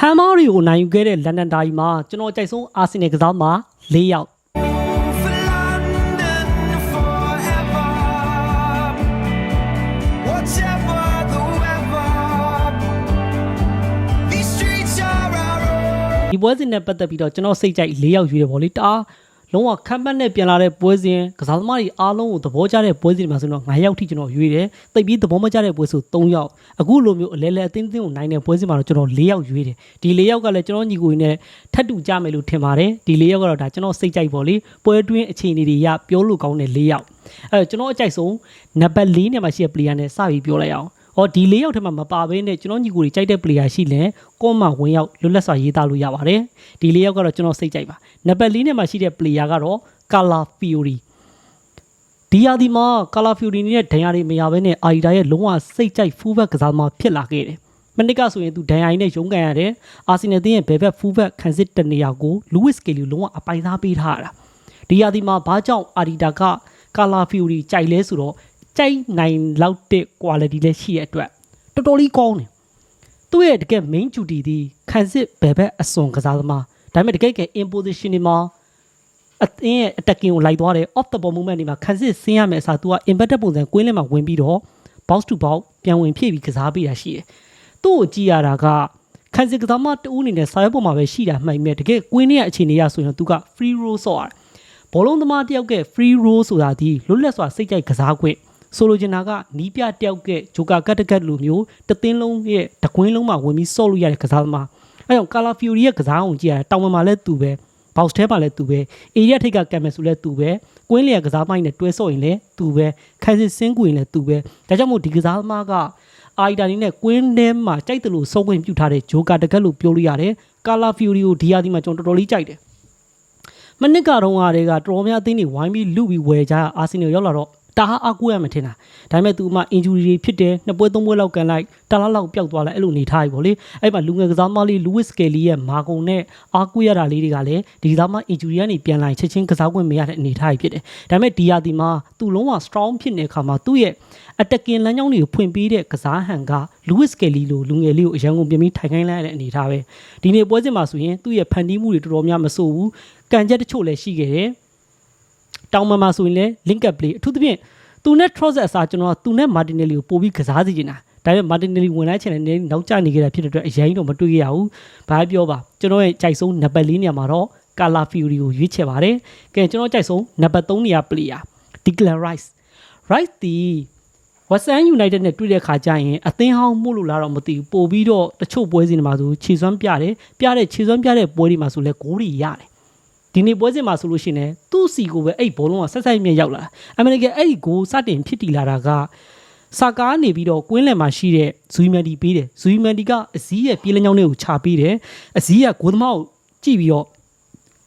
ဟမ်မားတွေကိုနိုင်ယူခဲ့တဲ့လန်ဒန်ဒါကြီးမှာကျွန်တော်ကြိုက်ဆုံးအာဆင်နယ်ကစားမှာ၄ယောက် for London forever. Whatever the weather, these streets are our own. ဒီပွဲစဉ်နဲ့ပတ်သက်ပြီးတော့ကျွန်တော်စိတ်ကြိုက်၄ယောက်ယူရပေါ့လေတအား လုံးဝခံပတ်နဲ့ပြန်လာတဲ့ပွဲစဉ်ကစားသမားတွေအားလုံးကိုသဘောကျတဲ့ပွဲစဉ်တွေမှာဆိုတော့9ယောက်ထိကျွန်တော်ယူရတယ်တိတ်ပြီးသဘောမကျတဲ့ပွဲဆို3ယောက်အခုလိုမျိုးအလဲလဲအသင်းသင်းကိုနိုင်တဲ့ပွဲစဉ်မှာတော့ကျွန်တော်4ယောက်ယူရတယ်ဒီ4ယောက်ကလည်းကျွန်တော်ညီကိုကြီးနဲ့ထပ်တူကြမယ်လို့ထင်ပါတယ်ဒီ4ယောက်ကတော့ဒါကျွန်တော်စိတ်ကြိုက်ပေါ့လေပွဲတွင်းအခြေအနေတွေရပြောလို့ကောင်းတဲ့4ယောက်အဲတော့ကျွန်တော်အကြိုက်ဆုံးနံပါတ်4နဲ့မှာရှိတဲ့ player နဲ့စပြီးပြောလိုက်အောင် ဟောဒီ၄ယောက်ထဲမှာမပါဘဲနဲ့ကျွန်တော်ညီကိုတွေကြိုက်တဲ့ player ရှိလဲကောမဝင်ရောက်လွတ်လပ်စွာရေးသားလို့ရပါတယ်ဒီ၄ယောက်ကတော့ကျွန်တော်စိတ်ကြိုက်ပါနံပါတ်၄နဲ့မှာရှိတဲ့ player ကတော့ Color Fury ဒီယာဒီမှာ Color Fury နဲ့ဒဏ်ရာတွေမရဘဲနဲ့အာရီဒါရဲ့လုံးဝစိတ်ကြိုက် full back ကစားသမားဖြစ်လာခဲ့တယ်မနစ်ကဆိုရင်သူဒဏ်ရာရင်းနဲ့ရုန်းကန်ရတယ်အာဆင်နယ်တင်းရဲ့ဘယ်ဘက် full back ခံစစ်တနေရာကို Lewis Kelly လုံးဝအပိုင်သားပေးထားရတာဒီယာဒီမှာဘာကြောင့်အာရီဒါက Color Fury ကြိုက်လဲဆိုတော့ ကြိုက်နိုင်လောက်တဲ့ quality လည်းရှိရဲ့အတွက်တော်တော်လေးကောင်းတယ်သူ့ရဲ့တကယ် main duty ဒီခံစစ်ဘယ်ဘက်အစွန်ကစားသမားဒါပေမဲ့တကယ်က imposition တွေမှာအသင်းရဲ့ attacking ကိုလိုက်သွားတယ် off the ball movement တွေမှာခံစစ်ဆင်းရမယ်အစား तू က embedded ပုံစံကွင်းလင်းမှာဝင်ပြီးတော့ box to box ပြန်ဝင်ဖြည့်ပြီးကစားပေးတာရှိတယ်သူ့ကိုကြည့်ရတာကခံစစ်ကစားမတူအနေနဲ့စာရွက်ပေါ်မှာပဲရှိတာမှန်ပေမဲ့တကယ်ကွင်းရဲ့အခြေအနေရဆိုရင် तू က free roll ဆော့ရတယ်ဘောလုံးသမားတယောက်က free roll ဆိုတာဒီလွတ်လပ်စွာစိတ်ကြိုက်ကစားခွင့် ဆိုလိုချင်တာကနီးပြတယောက်ကဂျိုကာကတ်တကတ်လိုမျိုးတသင်းလုံးရဲ့တကွင်းလုံးမှာဝင်ပြီးဆော့လို့ရတဲ့ကစားသမားအဲကြောင့် Color Fury ရဲ့ကစားအောင်ကြည့်ရတယ်တောင်ပံမှာလည်းသူပဲ box ထဲမှာလည်းသူပဲ area ထိပ်ကကင်မယ်ဆိုလည်းသူပဲကွင်းလျက်ကစားမိုင်းနဲ့တွဲဆော့ရင်လည်းသူပဲခိုင်စစ်စင်းကွင်လည်းသူပဲဒါကြောင့်မို့ဒီကစားသမားကအာရီတာနီနဲ့ကွင်းထဲမှာကြိုက်တယ်လို့ဆုံးခွင့်ပြုထားတဲ့ဂျိုကာတကတ်လို့ပြောလို့ရတယ် Color Fury ကိုဒီယာဒီမှာကျွန်တော်တော်တော်လေးကြိုက်တယ်မနစ်ကတော့ကတွေကတော်တော်များအသင်းတွေဝိုင်းပြီးလူပြီးဝယ်ကြအာဆင်နယ်ရောက်လာတော့ တာဟာအကူရမှထင်တာဒါပေမဲ့သူမှ injury တွေဖြစ်တယ်နှစ်ပွဲသုံးပွဲလောက်ကန်လိုက်တလားလောက်ပျောက်သွားလိုက်အဲ့လိုနေထားပြီပေါ့လေအဲ့မှာလူငယ်ကစားမလေး Lewis Kelly ရဲ့မာကုံနဲ့အာကူရတာလေးတွေကလည်းဒီကစားမ injury ကနေပြန်လာရင်ချက်ချင်းကစားခွင့်မရတဲ့အနေထားကြီးဖြစ်တယ်ဒါပေမဲ့ဒီယာဒီမှာသူလုံးဝ strong ဖြစ်နေတဲ့အခါမှာသူ့ရဲ့ attacking လမ်းကြောင်းတွေကိုဖွင့်ပေးတဲ့ကစားဟန်က Lewis Kelly လိုလူငယ်လေးကိုအရန်ကုန်ပြင်ပြီးထိုင်ခိုင်းလိုက်ရတဲ့အနေထားပဲဒီနေ့ပွဲစဉ်မှာဆိုရင်သူ့ရဲ့ဖန်တီးမှုတွေတော်တော်များမဆိုးဘူးကန်ချက်တချို့လည်းရှိခဲ့တယ် တောင်မန်မှာဆိုရင်လည်း link up play အထူးသဖြင့်သူနဲ့ Trossard အစားကျွန်တော်ကသူနဲ့ Martinelli ကိုပို့ပြီးကစားစီချင်တာဒါပေမဲ့ Martinelli ဝင်လိုက်ချင်တဲ့နောက်ကျနေကြတာဖြစ်တဲ့အတွက်အရင်တော့မတွေ့ရဘူးဘာပြောပါကျွန်တော်ရဲ့ကြိုက်ဆုံးနံပါတ်၄နေရာမှာတော့ Cala Fury ကိုရွေးချယ်ပါတယ်ကဲကျွန်တော်ကြိုက်ဆုံးနံပါတ်3နေရာ player Declan Rice Rice ဒီ Western United နဲ့တွေ့တဲ့ခါကျရင်အသင်းဟောင်းမှုလို့လားတော့မသိဘူးပို့ပြီးတော့တချို့ပွဲစဉ်တွေမှာဆိုခြေစွမ်းပြတယ်ပြတဲ့ခြေစွမ်းပြတဲ့ပွဲတွေမှာဆိုလဲဂိုးတွေရတယ် ဒီနေ့ပွဲစဉ်မှာဆိုလို့ရှိရင်သူ့စီကိုပဲအဲ့ဘောလုံးကဆက်ဆက်မြဲရောက်လာအမေရိကန်အဲ့ဒီဂိုးစတင်ဖြစ်တည်လာတာကစာကားနေပြီးတော့ကွင်းလယ်မှာရှိတဲ့ဇူမန်ဒီပေးတယ်ဇူမန်ဒီကအစည်းရဲ့ပြေးလမ်းကြောင်းတွေကိုခြာပေးတယ်အစည်းကဂိုးသမားကိုကြည့်ပြီးတော့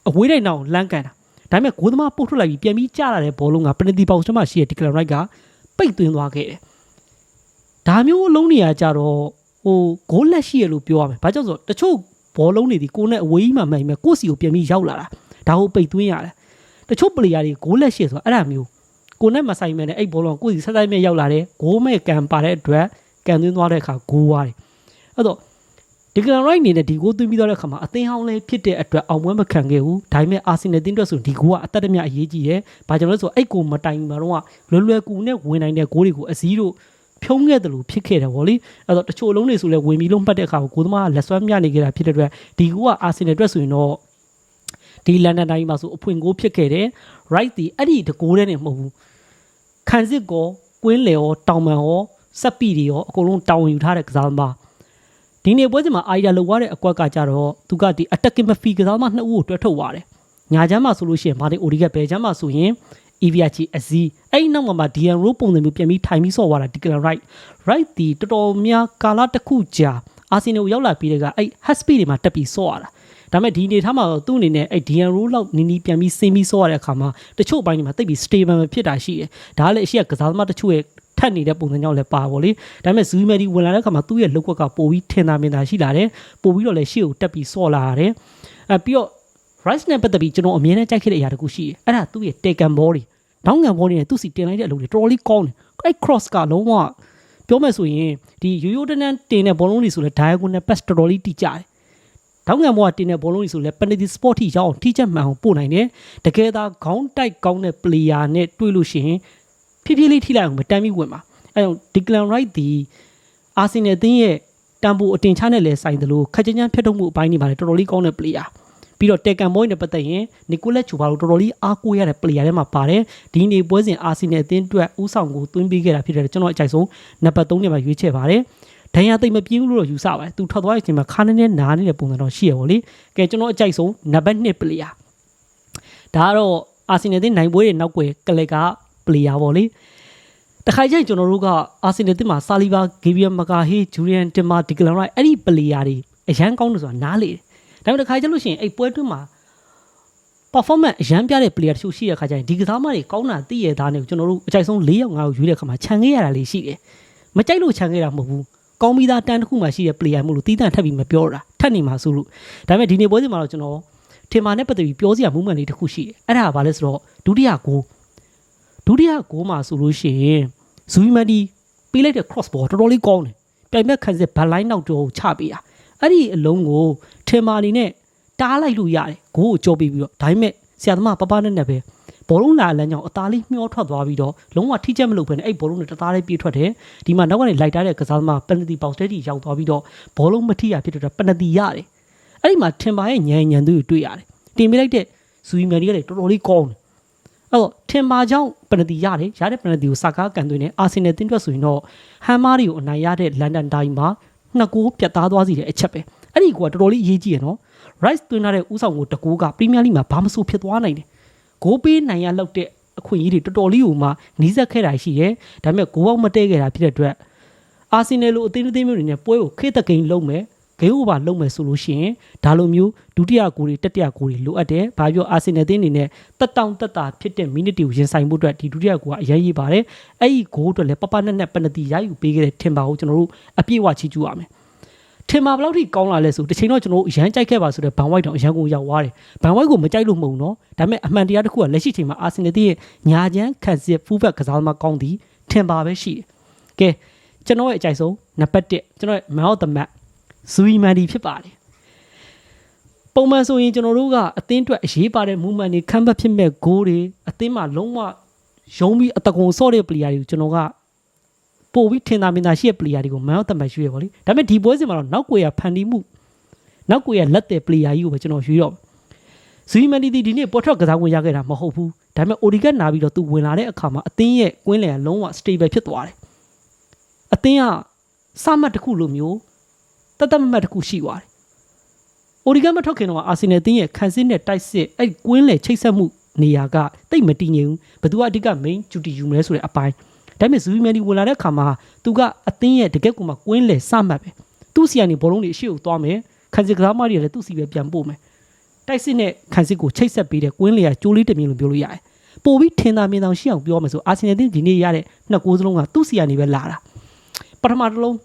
အဝေးတိုင်းနောက်လမ်းကန်တာဒါပေမဲ့ဂိုးသမားပုတ်ထွက်လိုက်ပြီးပြန်ပြီးကျလာတဲ့ဘောလုံးကပနတီပေါက်ထဲမှာရှိတဲ့ဒီကလရိုက်ကပိတ်သွင်းသွားခဲ့တယ်ဒါမျိုးအလုံးနေရကြတော့ဟိုဂိုးလက်ရှိရလို့ပြောရမယ်။ဘာကြောင့်ဆိုတော့တချို့ဘောလုံးတွေဒီကိုယ်နဲ့အဝေးကြီးမှမှန်မယ်ကိုယ့်စီကိုပြန်ပြီးရောက်လာတာ။ ဒါကိုပိတ်သွင်းရတယ်။တချို့ပလေယာတွေဂိုးလက်ရှိဆိုတာအဲ့ဒါမျိုးကိုယ်နဲ့မဆိုင်မဲ့နဲ့အဲ့ဘောလုံးကိုယ့်စီဆက်ဆိုင်မဲ့ရောက်လာတယ်ဂိုးမဲ့ကန်ပါတဲ့အတွက်ကန်သွင်းသွားတဲ့အခါဂိုးသွားတယ်။အဲ့တော့ဒီကလရိုက်နေနဲ့ဒီဂိုးသွင်းပြီးသွားတဲ့အခါမှာအသင်းဟောင်းလေးဖြစ်တဲ့အတွက်အောင်ပွဲမခံခဲ့ဘူး။ဒါပေမဲ့အာဆင်နယ်တင်းအတွက်ဆိုဒီဂိုးကအသက်တမြအရေးကြီးတယ်။ဘာကြောင့်လဲဆိုတော့အဲ့ကိုမတိုင်မှာတော့လွယ်လွယ်ကူနဲ့ဝင်နိုင်တဲ့ဂိုးတွေကိုအစည်းတို့ဖြုံးခဲ့တယ်လို့ဖြစ်ခဲ့တယ်ဗောလေအဲ့တော့တချို့အလုံးတွေဆိုလဲဝင်ပြီးလုံးပတ်တဲ့အခါကိုကိုသမားကလက်စွမ်းမြနေခဲ့တာဖြစ်တဲ့အတွက်ဒီကူကအာဆင်နယ်အတွက်ဆိုရင်တော့ ဒီလန်ဒန်တိုင်းမှာဆိုအဖွင့်ကိုဖြစ်ခဲ့တယ် right ဒီအဲ့ဒီတကိုးတဲ့နေမဟုတ်ဘူးခံစစ်ကောကွင်းလေရောတောင်ပန်ရောစက်ပီတွေရောအကုန်လုံးတောင်းယူထားတဲ့ကစားသမားဒီနေ့ပွဲစဉ်မှာအိုင်ဒါလောက်ရတဲ့အကွက်ကကြတော့သူကဒီ attacking midfield ကစားသမားနှစ်ဦးကိုတွဲထုတ်သွားတယ်ညာချမ်းမှာဆိုလို့ရှိရင်မာတင်အိုဒီကဘယ်ချမ်းမှာဆိုရင် EVH အဇီအဲ့ဒီနောက်မှာ DN Row ပုံစံမျိုးပြန်ပြီးထိုင်ပြီးဆော့သွားတာ Declan Right Right ဒီတော်တော်များကာလတစ်ခုကြာအာဆင်နယ်ကိုရောက်လာပြီးတဲ့ကအဲ့ Haspi တွေမှာတက်ပြီးဆော့ရတာ ဒါပေမဲ့ဒီအနေထားမှာတော့သူ့အနေနဲ့အဲ့ DN Row လောက်နီးနီးပြန်ပြီးဆင်းပြီးဆော့ရတဲ့အခါမှာတချို့အပိုင်းတွေမှာတိတ်ပြီး stable မဖြစ်တာရှိတယ်ဒါကလည်းအရှိကကစားသမားတချို့ရဲ့ထက်နေတဲ့ပုံစံကြောင့်လည်းပါပါလေဒါပေမဲ့ Zui Medi ဝင်လာတဲ့အခါမှာသူ့ရဲ့လောက်ကွက်ကပိုပြီးထင်သာမြင်သာရှိလာတယ်ပိုပြီးတော့လည်းရှေ့ကိုတက်ပြီးဆော့လာရတယ်အဲပြီးတော့ Rice နဲ့ပတ်သက်ပြီးကျွန်တော်အမြင်နဲ့ကြိုက်ခဲ့တဲ့အရာတစ်ခုရှိတယ်အဲ့ဒါသူ့ရဲ့ Taken Ball တွေနောက်ငံဘောတွေနဲ့သူ့စီတင်လိုက်တဲ့အလုပ်တွေတော်တော်လေးကောင်းတယ်အဲ့ cross ကလုံးဝပြောမယ်ဆိုရင်ဒီရိုးရိုးတန်းတန်းတင်တဲ့ဘောလုံးတွေဆိုလဲ diagonal pass တော်တော်လေးတိကျတယ် တောင်းငံဘောကတင်တဲ့ဘောလုံးကြီးဆိုလဲ penalty spot ထိရောက်အောင်ထိချက်မှန်အောင်ပို့နိုင်တယ်တကယ်သာခေါင်းတိုက်ကောင်းတဲ့ player နဲ့တွေ့လို့ရှိရင်ဖြည်းဖြည်းလေးထိလိုက်အောင်မတမ်းပြီးဝင်ပါအဲကြောင့် Declan Rice ဒီအာဆင်နယ်အသင်းရဲ့တန်ဖိုးအတင်ချနဲ့လဲဆိုင်တယ်လို့ခက်ချင်ချမ်းဖြတ်ထုတ်မှုအပိုင်းတွေမှာလည်းတော်တော်လေးကောင်းတဲ့ player ပြီးတော့တက်ကန်ဘွိုင်းနဲ့ပတ်သက်ရင်နီကိုလက်ချူဘာလို့တော်တော်လေးအားကိုးရတဲ့ player တွေမှာပါတယ်ဒီနေ့ပွဲစဉ်အာဆင်နယ်အသင်းအတွက်ဥဆောင်ကိုသွင်းပေးခဲ့တာဖြစ်တယ်ကျွန်တော်အကြိုက်ဆုံးနံပါတ်3နဲ့မှာရွေးချယ်ပါတယ် ဒဏ်ရာသိမ့်မပြင်းဘူးလို့တော့ယူဆပါတယ်သူထွက်သွားတဲ့အချိန်မှာခါနေနေနားနေတဲ့ပုံစံတော့ရှိရပါလေကဲကျွန်တော်အကြိုက်ဆုံးနံပါတ်2 player ဒါကတော့အာဆင်နယ်အသင်းနိုင်ပွဲရဲ့နောက်ွယ်ကလက်က player ပေါ့လေတခါကျရင်ကျွန်တော်တို့ကအာဆင်နယ်အသင်းမှာဆာလီဘာဂေဗီယမကာဟေးဂျူရီယန်တင်မာဒီကလန်ရိုက်အဲ့ဒီ player တွေအရန်ကောင်းတယ်ဆိုတာနားလေတယ်ဒါပေမဲ့တခါကျလို့ရှိရင်အဲ့ပွဲတွင်းမှာ performance အရန်ပြတဲ့ player တချို့ရှိတဲ့ခါကျရင်ဒီကစားမတွေကောင်းတာသိရသားနေကိုကျွန်တော်တို့အကြိုက်ဆုံး၄ယောက်၅ယောက်ရွေးတဲ့ခါမှာခြံခဲ့ရတာလေးရှိတယ်မကြိုက်လို့ခြံခဲ့တာမဟုတ်ဘူး ကောင်းပြီးသားတန်းတစ်ခုမှရှိတဲ့ player မို့လို့တီးတန့်ထပ်ပြီးမပြောတာထပ်နေမှာဆိုလို့ဒါပေမဲ့ဒီနေ့ပွဲစဉ်မှာတော့ကျွန်တော်ထင်မာနဲ့ပတ်သက်ပြီးပြောစရာ movement လေးတစ်ခုရှိတယ်အဲ့ဒါကဘာလဲဆိုတော့ဒုတိယဂိုးဒုတိယဂိုးမှာဆိုလို့ရှိရင်ဇူမန်ဒီပေးလိုက်တဲ့ cross ball တော်တော်လေးကောင်းတယ်ပြိုင်ဘက်ခံစစ်ဘက်လိုင်းနောက်တော့ချပေးတာအဲ့ဒီအလုံးကိုထင်မာနေနဲ့တားလိုက်လို့ရတယ်ဂိုးကိုကြောပြီးပြီးတော့ဒါပေမဲ့ ဆရာသမားပပနဲ့နဲ့ပဲဘောလုံးလာလမ်းကြောင်အသားလေးမျောထွက်သွားပြီးတော့လုံးဝထိချက်မလုပ်ဘဲနဲ့အဲ့ဘောလုံးနဲ့တသားလေးပြေးထွက်တယ်ဒီမှာနောက်ကနေလိုက်တားတဲ့ကစားသမားပန်နတီပေါက်စတဲတီရောက်သွားပြီးတော့ဘောလုံးမထိရဖြစ်တော့ပန်နတီရတယ်အဲ့ဒီမှာထင်ပါရဲ့ညံညံသူတွေတွေ့ရတယ်တင်ပေးလိုက်တဲ့ဇူမန်ဒီကလည်းတော်တော်လေးကောင်းတယ်အဲ့တော့ထင်ပါကြောင့်ပန်နတီရတယ်ရတဲ့ပန်နတီကိုစာကားကန်သွင်းနေအာဆင်နယ်တင်းတွက်ဆိုရင်တော့ဟမ်မားတွေကိုအနိုင်ရတဲ့လန်ဒန်တိုင်းမှာနှစ်ကိုပြတ်သားသွားစီတဲ့အချက်ပဲအဲ့ဒီကွာတော်တော်လေးအရေးကြီးရနော် rice သွင်းထားတဲ့ဥဆောင်ကိုတကူကပရီးမီးယားလိမှာဘာမဆိုဖြစ်သွားနိုင်တယ်ဂိုးပေးနိုင်ရလောက်တဲ့အခွင့်အရေးတွေတော်တော်လေးကိုမှနီးစပ်ခဲ့တာရှိရဲဒါပေမဲ့ဂိုးပေါက်မတည့်ခဲ့တာဖြစ်တဲ့အတွက်အာဆင်နယ်လိုအသင်းအသင်းမျိုးတွေနဲ့ပွဲကိုခေတ်သက်ကိန်းလုံးမယ်ဂိမ်းအိုဘာလုံးမယ်ဆိုလို့ရှိရင်ဒါလိုမျိုးဒုတိယဂိုးတွေတတိယဂိုးတွေလိုအပ်တယ်။ဘာပြောအာဆင်နယ်အသင်းအနေနဲ့တက်တောင့်တက်တာဖြစ်တဲ့မိနစ်တွေကိုရင်ဆိုင်မှုအတွက်ဒီဒုတိယဂိုးကအရေးကြီးပါတယ်။အဲ့ဒီဂိုးအတွက်လည်းပပနက်နက်ပနတီရယူပေးခဲ့တဲ့ထင်ပါကိုကျွန်တော်တို့အပြည့်အဝချီးကျူးရမယ်။ ထင်ပါဘယ်လောက်ထိကောင်းလာလဲဆိုတစ်ချိန်တော့ကျွန်တော်တို့အရန်ကြိုက်ခဲ့ပါဆိုတဲ့ဘန်ဝိုက်တောင်အရန်ကိုရောက်သွားတယ်။ဘန်ဝိုက်ကိုမကြိုက်လို့မဟုတ်နော်။ဒါပေမဲ့အမှန်တရားတစ်ခုကလက်ရှိချိန်မှာအာဆင်နယ်ရဲ့ညာချမ်းခန့်စစ်ဖူးဘက်ကစားသမားကောင်းသည်ထင်ပါပဲရှိတယ်။ကဲကျွန်တော်ရဲ့အကြိုက်ဆုံးနံပါတ်1ကျွန်တော်ရဲ့ man of the match ဇူီမန်ဒီဖြစ်ပါတယ်ပုံမှန်ဆိုရင်ကျွန်တော်တို့ကအသင်းအတွက်အရေးပါတဲ့ movement တွေခံဘက်ဖြစ်မဲ့ goal တွေအသင်းမှာလုံးဝရုံးပြီးအတကုံဆော့တဲ့ player တွေကိုကျွန်တော်က ပို့ပြီးထင်သာမြင်သာရှိတဲ့ player တွေကို man of the match ရွေးရပါလိဒါပေမဲ့ဒီပွဲစဉ်မှာတော့နောက်ကွယ်ရဖန်တီးမှုနောက်ကွယ်ရလက်တဲ့ player ကြီးကိုပဲကျွန်တော်ရွေးတော့ဇူီမန်ဒီဒီနေ့ပေါ်ထွက်ကစားဝင်ရခဲ့တာမဟုတ်ဘူးဒါပေမဲ့ OD ကနာပြီးတော့သူဝင်လာတဲ့အခါမှာအသင်းရဲ့ကွင်းလယ်ကလုံးဝ stable ဖြစ်သွားတယ်အသင်းကစမှတ်တစ်ခုလိုမျိုးတတ်တတ်မှတ်တစ်ခုရှိသွားတယ်။ Oregon မထွက်ခင်တော့အာဆင်နယ်တင်းရဲ့ခံစစ်နဲ့တိုက်စစ်အဲ့ကွင်းလေချိတ်ဆက်မှုနေရာကတိတ်မတည်ငြိမ်ဘူး။ဘသူကအဓိက main duty ယူမလဲဆိုတဲ့အပိုင်း။ ဒါပေမဲ့ဇူမီမန်ဒီဝင်လာတဲ့အခါမှာသူကအသင်းရဲ့တကက်ကူမှာကွင်းလေစမှတ်ပဲ။သူ့စီကနေဘောလုံးတွေအရှိကိုသွားမယ်။ခံစစ်ကစားမတွေလည်းသူ့စီပဲပြန်ပို့မယ်။တိုက်စစ်နဲ့ခံစစ်ကိုချိတ်ဆက်ပေးတဲ့ကွင်းလေကကြိုးလေးတစ်မြင်လို့ပြောလို့ရတယ်။ပို့ပြီးထင်သာမြင်သာရှိအောင်ပြောမယ်ဆိုအာဆင်နယ်တင်းဒီနေ့ရတဲ့နှစ်ကိုးစလုံးကသူ့စီကနေပဲလာတာ။ပထမတစ်လုံး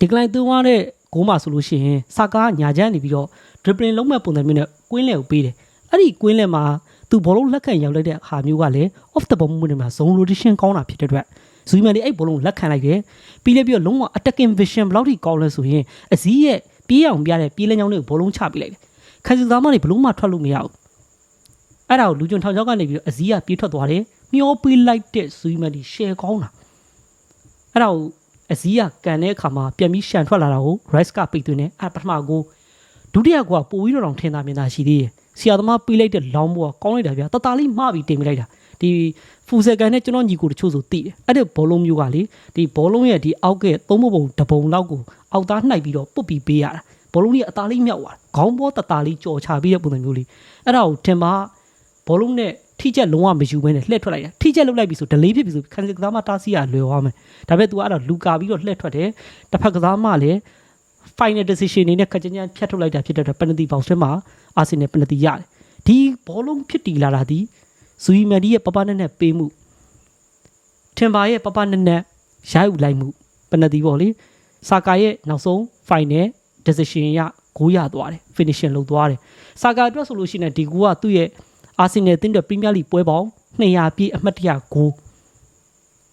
ဒီကလိုင်းသွင်းသွားတဲ့ဂိုးမှာဆိုလို့ရှိရင်စာကားညာချမ်းနေပြီးတော့ dribbling လုံးမဲ့ပုံစံမျိုးနဲ့ကွင်းလယ်ကိုပေးတယ်အဲ့ဒီကွင်းလယ်မှာ သူဘောလုံးလက်ခံရောက်လိုက်တဲ့ဟာမျိုးကလည်း off the ball movement မှာ zone rotation ကောင်းတာဖြစ်တဲ့အတွက်ဇူမန်ဒီအဲ့ဘောလုံးလက်ခံလိုက်တယ်ပြီးလည်းပြီးတော့လုံးဝ attacking vision ဘယ်လောက်ထိကောင်းလဲဆိုရင်အစည်းရဲ့ပြေးအောင်ပြတဲ့ပြေးလမ်းကြောင်းတွေကိုဘောလုံးချပေးလိုက်တယ်ခန်းစီသားမတွေဘလုံးမှထွက်လို့မရဘူးအဲ့ဒါကိုလူကျွန်ထောင်ချောက်ကနေပြီးတော့အစည်းကပြေးထွက်သွားတယ်မျောပေးလိုက်တဲ့ဇူမန်ဒီ share ကောင်းတာအဲ့ဒါကိုအစည်းကကန်တဲ့အခါမှာပြန်ပြီးရှန်ထွက်လာတာကို rice ကပိတ်သွင်းတယ်အဲ့ပထမကိုဒုတိယကပိုပြီးတော့ထင်သာမြင်သာရှိသေးတယ် ဆရာသမားပေးလိုက်တဲ့လောင်းဘောကကောင်းလိုက်တာဗျာတတလေးမှားပြီးတင်ပြလိုက်တာဒီဖူဆယ်ကန်နဲ့ကျွန်တော်ညီကိုတချို့ဆိုသိတယ်အဲ့ဒီဘောလုံးမျိုးကလေဒီဘောလုံးရဲ့ဒီအောက်ကသုံးပုံတပုံလောက်ကိုအောက်သားနှိုက်ပြီးတော့ပုတ်ပြီးပေးရတာဘောလုံးကြီးအသားလေးမြောက်သွားခေါင်းဘောတတလေးကြော်ချပြီးတဲ့ပုံစံမျိုးလေးအဲ့ဒါကိုထင်ပါဘောလုံးနဲ့ထိချက်လုံးဝမယူဘဲနဲ့လှည့်ထွက်လိုက်တာထိချက်လုတ်လိုက်ပြီဆို delay ဖြစ်ပြီဆိုခန်းစစ်ကစားမတားစီရလွယ်သွားမယ်ဒါပေမဲ့ तू အဲ့တော့လူကာပြီးတော့လှည့်ထွက်တယ်တစ်ဖက်ကစားမလည်း final decision နေနဲ့ခက်ကြမ်းကြမ်းဖြတ်ထုတ်လိုက်တာဖြစ်တဲ့အတွက် penalty box ထဲမှာ အာဆင်နယ် penalty ရတယ်ဒီဘောလုံးဖြစ်တည်လာတာဒီဇူီမန်ဒီရဲ့ပပနဲ့နဲ့ပေးမှုထင်ပါရဲ့ပပနဲ့နဲ့ရိုက်ယူလိုက်မှု penalty ပေါ့လေစာကာရဲ့နောက်ဆုံး final decision ရဂိုးရသွားတယ် finishing လုပ်သွားတယ်စာကာအတွက်ဆိုလို့ရှိရင်ဒီကူကသူ့ရဲ့အာဆင်နယ်တင်းတဲ့ပရီးမီးယားလိပွဲပေါင်း200ပြည့်အမှတ်တရဂိုး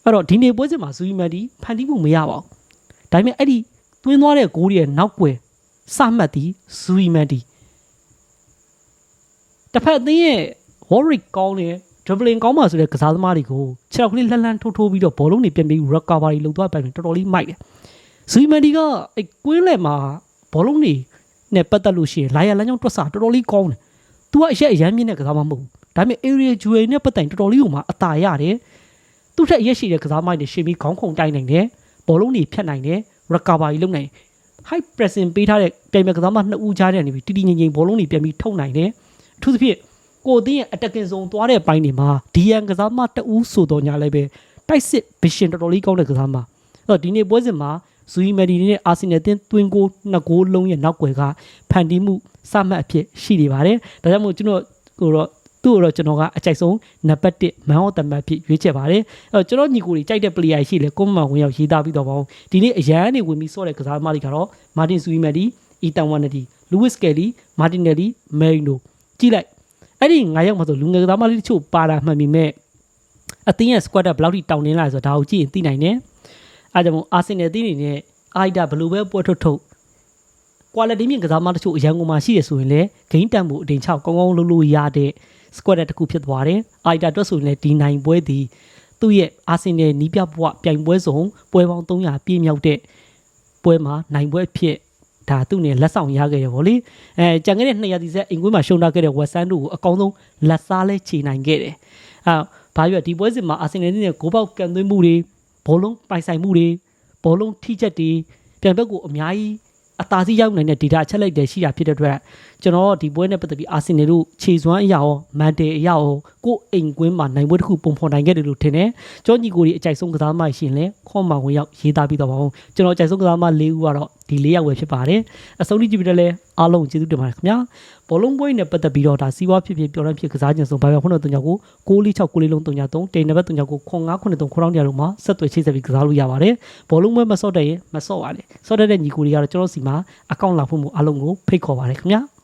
အဲ့တော့ဒီနေ့ပွဲစဉ်မှာဇူီမန်ဒီဖန်တီးမှုမရပါဘူးဒါပေမဲ့အဲ့ဒီသွင်းသွားတဲ့ဂိုးရဲ့နောက်ွယ်စမှတ်သည်ဇူရီမန်တီ တစ်ဖက်အသင်းရဲ့ Warwick ကောင်းတဲ့ dribbling ကောင်းပါဆိုတဲ့ကစားသမားတွေကိုခြေထောက်ကလေးလှမ်းလှမ်းထိုးထိုးပြီးတော့ဘောလုံးတွေပြန်ပြီး recovery လုပ်သွားပိုင်တယ်တော်တော်လေးမိုက်တယ်ဇူရီမန်တီကအဲကွင်းလယ်မှာဘောလုံးတွေနဲ့ပတ်သက်လို့ရှိရင်လာရလမ်းကြောင်းတွက်စာတော်တော်လေးကောင်းတယ်။ तू ကအရက်အရမ်းမြင့်တဲ့ကစားမမဟုတ်ဘူး။ဒါပေမဲ့ area jewel နဲ့ပတ်သက်ရင်တော်တော်လေးကိုမှအသာရတယ်။သူ့ထက်အရက်ရှိတဲ့ကစားမိုက်တွေရှင်ပြီးခေါင်းခုန်တိုက်နိုင်တယ်။ဘောလုံးတွေဖြတ်နိုင်တယ်။ recovery လုပ်နိုင်တယ် high pressing ပေးထားတဲ့ပြိုင်မဲ့ကစားမနှစ်ဦးကြားထဲကနေပြီးတီတီငိမ့်ငိမ့်ဘောလုံးတွေပြန်ပြီးထုတ်နိုင်တယ် အထူးသဖြင့်ကိုအသင်းရဲ့ attacking zone သွားတဲ့ပိုင်းတွေမှာ DN ကစားမတအူးဆိုတော့ညာလည်းပဲတိုက်စစ် vision တော်တော်လေးကောင်းတဲ့ကစားမအဲ့တော့ဒီနေ့ပွဲစဉ်မှာဇူယီမက်ဒီနဲ့အာဆင်နယ်တင်းတွင်းကိုနှစ်ဂိုးလုံးရဲ့နောက်ွယ်ကဖန်တီးမှုစမှတ်အဖြစ်ရှိနေပါတယ်ဒါကြောင့်မို့ကျွန်တော်ကိုတော့သူ့ကိုတော့ကျွန်တော်ကအကြိုက်ဆုံးနံပါတ်1 man of the match ဖြစ်ရွေးချယ်ပါတယ်အဲ့တော့ကျွန်တော်ညီကိုတွေကြိုက်တဲ့ player ရှိလေကွန်မန်ဝင်ရောက်ရေးသားပြီးတော့ပါအောင်ဒီနေ့အရန်နေဝင်ပြီးဆော့တဲ့ကစားသမားတွေကတော့မာတင်ဆူယီမက်ဒီအီတန်ဝမ်နဒီလူးဝစ်ကယ်လီမာတင်နယ်လီမဲရီနို ကြည့်လိုက်အဲ့ဒီ9ယောက်မှာဆိုလူငယ်ကစားသမားလေးတချို့ပါတာမှန်ပြီမဲ့အသင်းရဲ့ squad ကဘယ်လောက်ထိတောင်းတင်းလာလဲဆိုတော့ဒါကိုကြည့်ရင်သိနိုင်တယ်အဲဒါကြောင့်မို့အာဆင်နယ်တင်းနေနဲ့အိုက်ဒါဘယ်လိုပဲပွဲထုတ်ထုတ် quality မြင့်ကစားသမားတချို့အရန်ကုန်မှာရှိရဆိုရင်လည်းဂိမ်းတန်မှုအတင်ချောက်ကောင်းကောင်းလုပ်လို့ရတဲ့ squad တစ်ခုဖြစ်သွားတယ်။အိုက်တာတွက်ဆိုရင်လည်းဒီနိုင်ပွဲသည်သူ့ရဲ့အာဆင်နယ်နီးပြဘဝပြိုင်ပွဲစုံပွဲပေါင်း300ပြည့်မြောက်တဲ့ပွဲမှာနိုင်ပွဲဖြစ် ဒါသူ့နဲ့လက်ဆောင်ရခဲ့ရဗောလေအဲကြံခဲ့တဲ့200ဒီဆက်အင်ကွင်းမှာရှုံးထားခဲ့တဲ့ဝက်ဆန်တို့ကိုအကောင်းဆုံးလက်စားလဲခြေနိုင်ခဲ့တယ်။အဲဘာပြောဒီပွဲစဉ်မှာအာဆင်နယ်နဲ့ဂိုးပေါက်ကန်သွင်းမှုတွေဘောလုံးပိုင်ဆိုင်မှုတွေဘောလုံးထိချက်တွေပြန်ဘက်ကိုအများကြီးအသာစီးရောက်နိုင်တဲ့ data အချက်လက်တွေရှိတာဖြစ်တဲ့အတွက်ကျွန်တော်ဒီပွဲနဲ့ပတ်သက်ပြီးအာဆင်နယ်တို့ခြေစွမ်းအရာရောမန်တေအရာရောကိုယ်အိမ်ကွင်းမှာနိုင်ပွဲတစ်ခုပုံဖော်နိုင်ခဲ့တယ်လို့ထင်တယ်။ကျောညီကိုဒီအကြိုက်ဆုံးကစားသမားရှင်လဲခွန်မောင်ဝင်ရောက်ရေးသားပြီးတော့ပါအောင်ကျွန်တော်အကြိုက်ဆုံးကစားသမား၄ဦးကတော့ ဒီ၄ယောက်ပဲဖြစ်ပါတယ်။အဆုံးထိကြည့်ပြီးတော့လဲအားလုံးကျေးဇူးတင်ပါတယ်ခင်ဗျာ။ဘောလုံးပွဲနဲ့ပတ်သက်ပြီးတော့ဒါစီးပွားဖြစ်ဖြစ်ပြောရဖြစ်ကစားခြင်းဆုံးဘာပဲခုနကတုံညာကို646 6လေးလုံးတုံညာ3တိန်နံပါတ်တုံညာကို0993 9000တရားလုံးမှာဆက်သွယ်ချိတ်ဆက်ပြီးကစားလို့ရပါတယ်။ဘောလုံးပွဲမစော့တဲ့ရင်မစော့ပါနဲ့။စော့တဲ့ညီကိုတွေကတော့ကျွန်တော်စီမှာအကောင့်လာဖို့မို့အားလုံးကိုဖိတ်ခေါ်ပါတယ်ခင်ဗျာ။